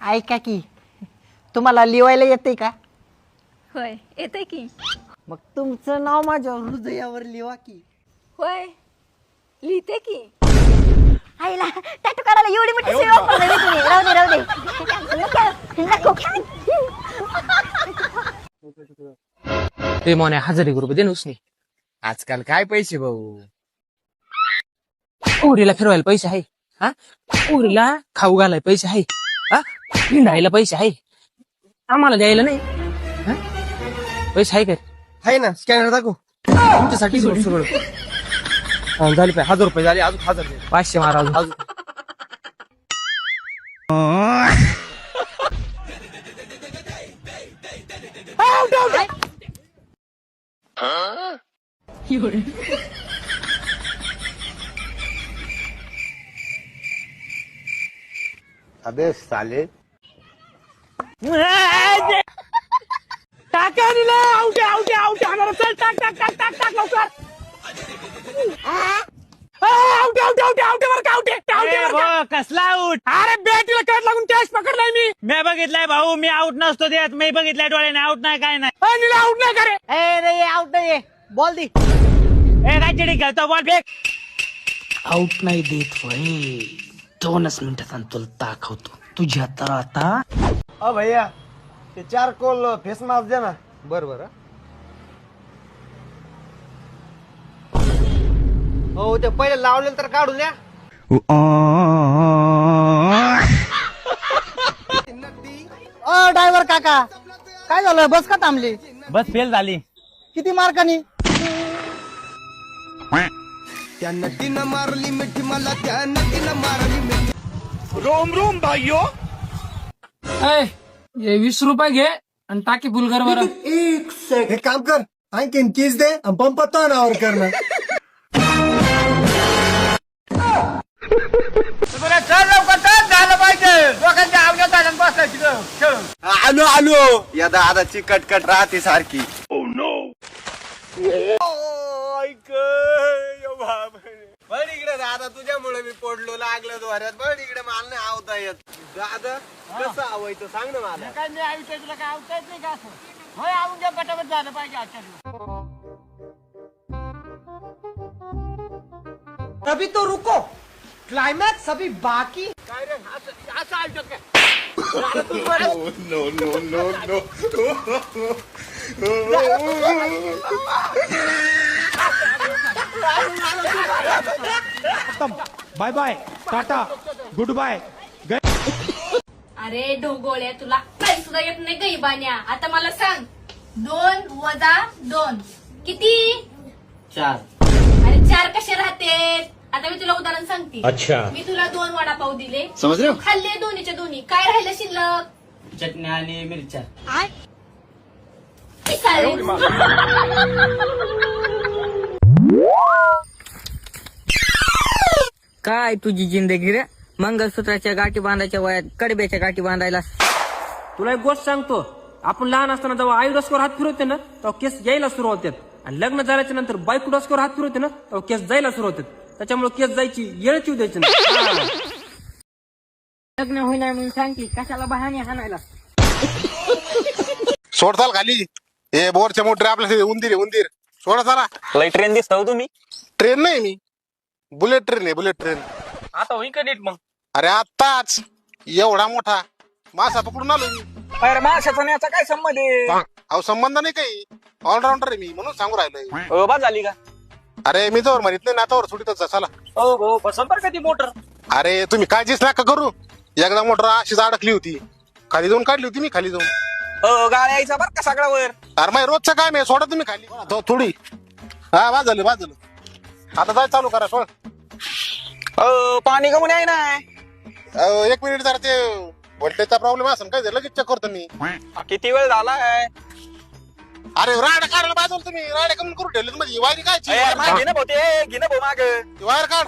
ऐका की. तुम्हाला लिवायला येते का? होय येते की. मग तुमचं नाव माझ्या हृदयावर लिवा की. होय लिहिते की. आईला टॅटू काढायला एवढी मोठी सेवा आहे तुम्ही. राहू दे राहू दे. नको नको. ते मोने हजार रुपये दे आजकाल काय पैसे भाऊ? उरीला फिरवायला पैसे आहे हा? उरीला खाऊ घालायला पैसे आहे हा? हिंडायला पैसे आहे. आम्हाला द्यायला नाही. हा? पैसे आहे का? आहे ना स्कॅनर दाखव. तुमच्यासाठी सगळं. हा, झाले पाहिजे. हजार रुपये झाले अजून हजार दे. पाचशे मारा अजून. अजून. अबे साले कसला आउट अरे बॅटीला कट लागून कॅश पकडलाय मी. मी बघितलाय भाऊ मी आउट नसतो देत. मी बघितलाय डोळ्याने आउट नाही काय नाही. आउट नाही करे ए नाही आउट नाही बॉल दी. ए चिडी खेळतो? बॉल. फेक. आऊट नाही देत वय दोनच मिनिटात आणि तुला दाखवतो. तुझ्या तर आता अ भैया ते चार कोल फेस मास्क द्या ना. बर बर हो. ते पहिले लावलेलं तर काढून द्या. अ ड्रायव्हर काका काय झालं? बस का थांबली? बस फेल झाली. किती मार्कानी? त्या नटीनं मारली मिठी मला त्या नटीनं मारली मिठी. हे वीस रुपये घे आणि टाकी फुलकर बरं. हे काम कर आणखीन कीज दे आणि पंप तो नावर कर ना. चल लवकर चल झालं पाहिजे. लोकांच्या आवडत आलं आलो. या दादाची कटकट राहते सारखी. बड इकडे दादा तुझ्यामुळे मी पडलो लागलो द्वाऱ्यात बड इकडे मला नाही आवता येत. दादा कसं आवायचं सांग ना मला. काय मी आयुष्य तुला काय आवडत नाही का असं? होय आवून द्या पटापट झालं पाहिजे आजच्या अभी तो रुको। क्लाइमैक्स अभी बाकी। काय रे असं असं ऐकत काय? Bye bye tata good bye अरे ढोगोळ्या तुला काही सुद्धा येत नाही गैबान्या आता मला सांग. दोन वजा दोन. किती? चार. अरे चार कसे राहते? आता मी तुला उदाहरण सांगते. अच्छा. मी तुला दोन वडापाव दिले. समज रहे हो? खाल्ले दोन्हीचे दोन्ही. काय राहिलं शिल्लक? चटण्या आणि मिरच्या? काय तुझी जिंदगी रे? मंगळसूत्राच्या गाठी बांधायच्या वयात कडब्याच्या गाठी बांधायला. तुला एक गोष्ट सांगतो. आपण लहान असताना जेव्हा आई डोसक्यावर हात फिरवते ना तेव्हा केस यायला सुरू होतात आणि लग्न झाल्याच्यानंतर बायको डोसक्यावर हात फिरवते ना तेव्हा केस जायला सुरू होतात त्याच्यामुळे केस जायची येळच येऊ द्यायची नाही. लग्न होईना म्हणून सांगते कशाला बहाने हाणायला? सोडताल खाली. हे बोरच्या मोटर आपल्या उंदीर आहे, उंदीर. सोडा चला. ट्रेन दिसतो तुम्ही? ट्रेन नाही मी. बुलेट ट्रेन आहे बुलेट ट्रेन आता होईन का नीट मग? अरे आत्ताच. एवढा मोठा. मासा पकडून आलो मी. अरे माशाचा आणि याचा काय संबंध आहे? अहो संबंध नाही काही. ऑलराऊंडर आहे मी म्हणून सांगू राहिलोय. हो बा झाली का? अरे मी जवळ मारित नाही नातावर सुटीतच चला. हो हो पसंत बरं का ती मोटर? अरे तुम्ही काळजीच नका करू. एकदा मोटर अशीच अडकली होती. खाली जाऊन काढली होती मी खाली जाऊन. हो यायचा बरं का सगळा वर अरे माय रोजचं काय मी सोडा तुम्ही खाली. थोडी. हा वाज झालं वाज झालं. आता जाय चालू करा सोड. हो पाणी कमून आहे ना? अहो, एक मिनिट जरा ते व्होल्टेजचा प्रॉब्लेम असेल काय झालं लगेच चेक करतो मी. किती वेळ झालाय? अरे राड काढायला पाहिजे होतं तुम्ही राड कमी करून ठेवले म्हणजे वायरी काय घे ना भाऊ ते. घे ना भाऊ माग. वायर काढ.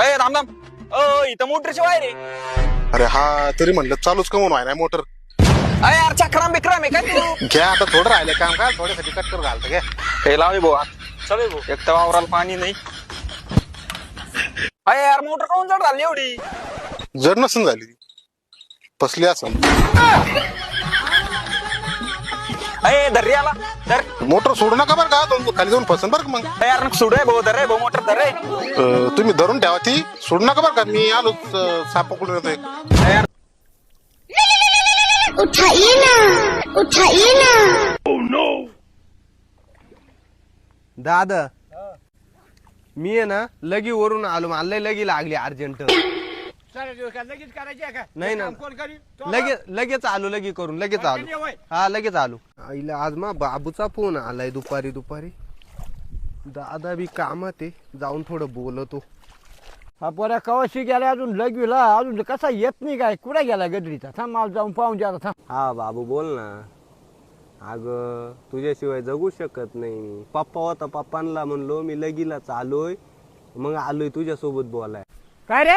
अय राम राम ओ इथं मोटरची वायर आहे. अरे हा तरी म्हणलं चालूच कमून व्हाय ना मोटर? अरे यार चक्राम बिक्राम आहे काय तू? घ्या आता थोडं राहिलं काम. काय थोड्यासाठी कट कर घालतं घ्या. हे लावे भाऊ चल भाऊ. एक तर वावराला पाणी नाही. अरे यार मोटर कोण जड झाली एवढी? जड नसून झाली. ती फसली आला धर मोटर सोडू नका बरं का दोन खाली जाऊन फसन बरं का मग. यार सोडू आहे भाऊ धर रे भाऊ मोटर धर रे. अं, तुम्ही धरून ठेवा ती. सोडू नका बरं का मी आलो साप पकडून येतोय. उठाइए ना. उठाइए ना. दादा मी आहे ना लगी वरून आलो मला लय लगी लागली अर्जंट. लगेच करायची आहे का? नाही ना कोण करी लगेच लगेच आलो लगी करून लगेच आलो. हा लगेच आलो. आईला आज मा बाबूचा फोन आलाय दुपारी दुपारी. दादा बी कामात आहे. जाऊन थोडं बोलतो. हा पोऱ्या कवाशी गेला अजून? लगविला अजून कसा येत नाही काय? कुठे गेला गडरीचा थांब मला जाऊन पाहून द्या थांब. हा बाबू बोल ना. अग तुझ्याशिवाय जगू शकत नाही मी. पप्पा होता पप्पांना म्हणलो मी लगीला चालोय मग आलोय तुझ्यासोबत बोलाय काय रे?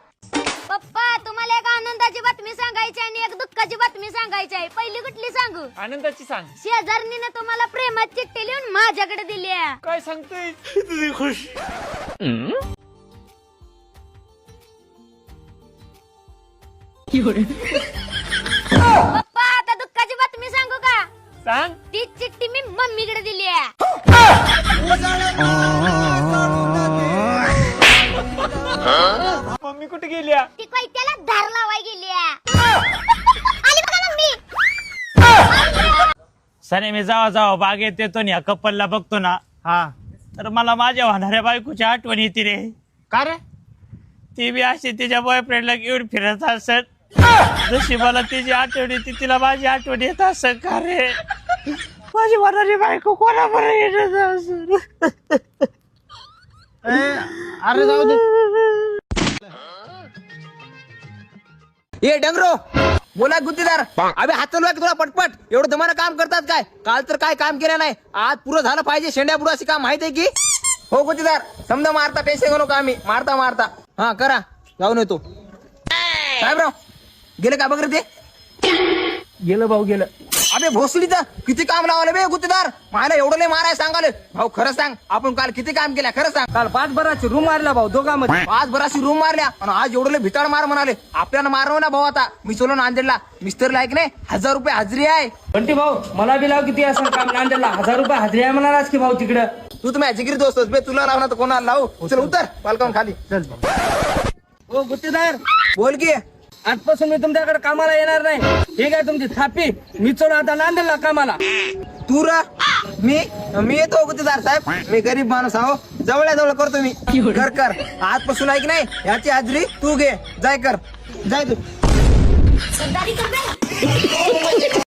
पप्पा तुम्हाला एक आनंदाची बातमी सांगायची आणि एक दुःखाची बातमी सांगायची आहे. पहिली कुठली सांगू? आनंदाची सांग. शेजारणीने तुम्हाला प्रेमात चिठ्ठी लिहून माझ्याकडे दिली आहे. काय सांगतोय? पप्पा आता दुःखाची बातमी सांगू का? सांग. ती चिठ्ठी मी मम्मीकडे दिली आहे. मम्मी कुठे गेल्या धार लावाय गेली आहे. आली बघा मम्मी. सने मी जावा जावा बागेत येतो ना कपलला बघतो ना. हा. तर मला माझ्या होणाऱ्या बायकोची आठवण येते रे. का रे? ती बी अशी तिच्या बॉयफ्रेंडला घेऊन फिरत असत. जशी मला तिची आठवण येते तिला माझी आठवण येत असत का रे? माझी होणारी बायको कोणाबरोबर येत असत? अरे जाऊ दे. ये डंगरो बोला गुत्तीदार. अबे हात चालू आहे का तुला पटपट. एवढं तुम्हाला काम करतात काय? काल तर काय काम केलं नाही? आज पुरं झालं पाहिजे शेंड्या पुढं अशी काम माहिती आहे की? हो गुत्तीदार. समजा मारता टेन्शन घेऊ नका आम्ही? मारता मारता. हा करा. जाऊन येतो. साहेबराव गेले का बघ रे ते? गेलं भाऊ गेलं. अबे भोसडीचं किती काम लावलं बे गुत्तीदार? मला एवढं लय माराय सांगाले. भाऊ खरं सांग आपण काल किती काम केलं खरं सांग. काल पाच बराची रूम मारला भाऊ दोघांमध्ये. आज बराचशी रूम मारल्या. आणि आज एवढं भिताड मार म्हणाले. आपल्याला मारव ना भाऊ आता. मी चलो नांदेडला. मिस्टर लायक नाही हजार रुपये हजरी आहे. बंटी भाऊ मला बी लाव किती असं काम नांदेडला. हजार रुपये हजरी आहे म्हणालाच की भाऊ तिकडं? तू तर माझ्या जिगरी दोस्त बे. तुला लावणार तर कोणाला लावू? चल उतर. पालकावून खाली. चल ओ गुत्तेदार बोल की. आजपासून मी तुमच्याकडे कामाला येणार नाही. ठीक आहे तुमची थापी? मी चलो आता नांदेडला कामाला. तू र. मी मी येतो गुत्तेदार साहेब. मी गरीब माणूस आहो. जवळ जवळ करतो मी. कर कर. आजपासून ऐक नाही याची हाजरी तू घे. जाय कर. जाय तू.